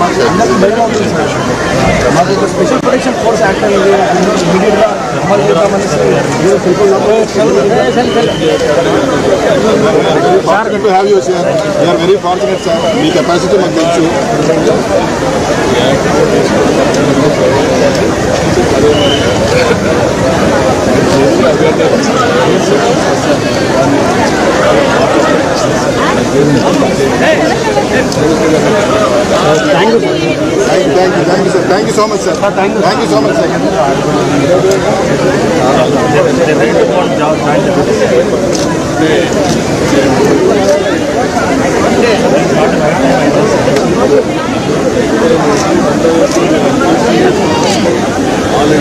మాకు అందరికీ భయం అవుతుంది సార్ మాకు ఒక స్పెషల్ ప్రొటెక్షన్ ఫోర్స్ యాక్ట్ అనేది ఇమీడియట్గా అమలు చేద్దామనేసి ఏదో fortunate to have you sir we are very fortunate sir me capacity మాకు తెలుసు Thank you. Thank you, thank you, thank you, sir. Thank you so much, sir. Thank you. Thank you so much, sir. All in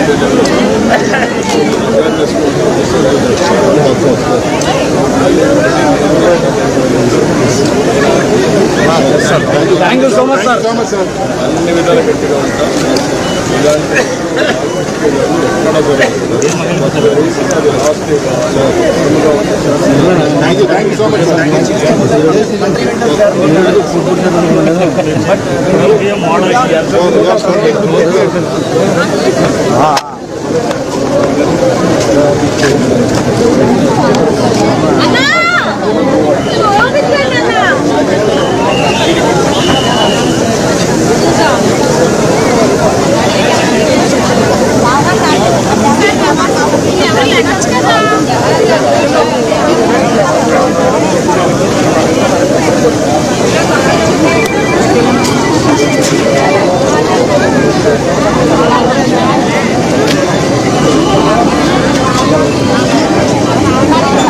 the sir thank you so much sir so much sir అన్ని విధాలు గట్టిగా ఉంటాం ఇలాంటి thank Gracias.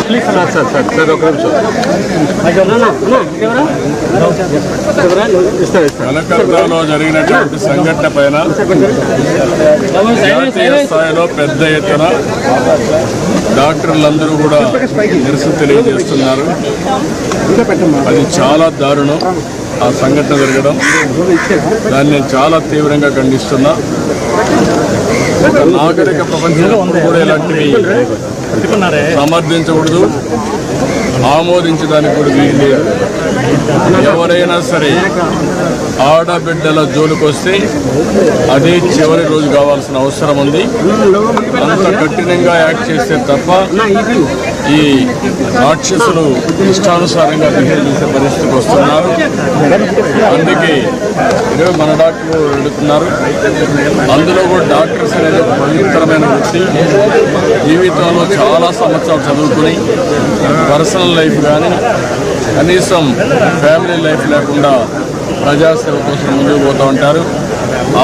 Sir sir sir sir ఒక నిమిషం కలకత్తాలో జరిగినటువంటి సంఘటన పైన జాతీయ స్థాయిలో పెద్ద ఎత్తున డాక్టర్లందరూ కూడా నిరసన తెలియజేస్తున్నారు. అది చాలా దారుణం. ఆ సంఘటన జరగడం. దాన్ని నేను చాలా తీవ్రంగా ఖండిస్తున్నా. నాగరిక ప్రపంచంలో కూడా ఇలాంటివి సమర్థించకూడదు ఆమోదించడానికి కూడా వీలు లేదు. ఎవరైనా సరే ఆడబిడ్డల జోలికొస్తే అదే చివరి రోజు కావాల్సిన అవసరం ఉంది. అంత కఠినంగా యాక్ట్ చేస్తే తప్ప ఈ రాక్షసులు ఇష్టానుసారంగా బిహేవ్ చేసే పరిస్థితికి వస్తున్నారు. అందుకే ఈరోజు మన డాక్టర్లు వెళుతున్నారు. అందులో కూడా డాక్టర్స్ అనేది ఒక పవిత్రమైన వృత్తి. జీవితంలో చాలా సంవత్సరాలు చదువుకుని పర్సనల్ లైఫ్ కానీ కనీసం ఫ్యామిలీ లైఫ్ లేకుండా ప్రజాసేవ కోసం ముందుకు పోతూ ఉంటారు.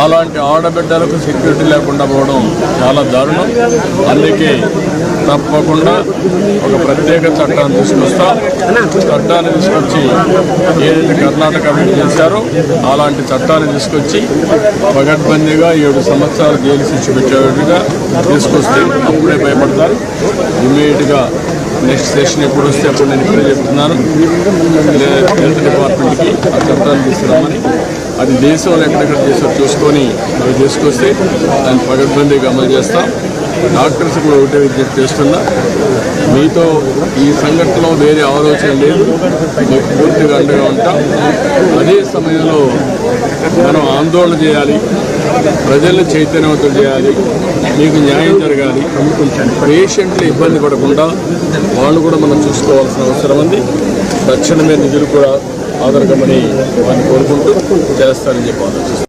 అలాంటి ఆడబిడ్డలకు సెక్యూరిటీ లేకుండా పోవడం చాలా దారుణం. అందుకే తప్పకుండా ఒక ప్రత్యేక చట్టాన్ని తీసుకొస్తా. చట్టాన్ని తీసుకొచ్చి ఏదైతే కర్ణాటక వీళ్ళు చేశారో అలాంటి చట్టాన్ని తీసుకొచ్చి పగడ్బందీగా ఏడు సంవత్సరాలు జైలు శిక్ష పెట్టేట్టుగా తీసుకొస్తే అప్పుడే భయపడతారు. ఇమీడియట్గా నెక్స్ట్ సెషన్ ఎప్పుడు వస్తే అప్పుడు నేను ఇప్పుడే చెప్తున్నాను హెల్త్ డిపార్ట్మెంట్కి ఆ చట్టాన్ని తీసుకురామని అది దేశంలో ఎక్కడెక్కడ చేసారో చూసుకొని అవి తీసుకొస్తే దాన్ని పగడ్బందీగా అమలు చేస్తాం. డాక్టర్స్ కూడా ఒకటే విజ్ఞప్తి చేస్తున్నా. మీతో ఈ సంఘటనలో వేరే ఆలోచన లేదు. మీకు పూర్తిగా అండగా ఉంటాం. అదే సమయంలో మనం ఆందోళన చేయాలి. ప్రజలను చైతన్యవంతం చేయాలి. మీకు న్యాయం జరగాలి పేషెంట్లు ఇబ్బంది పడకుండా వాళ్ళు కూడా మనం చూసుకోవాల్సిన అవసరం ఉంది. తక్షణమే నిధులు కూడా ఆధారకమని వారిని కోరుకుంటూ చేస్తారని చెప్పి ఆలోచిస్తాను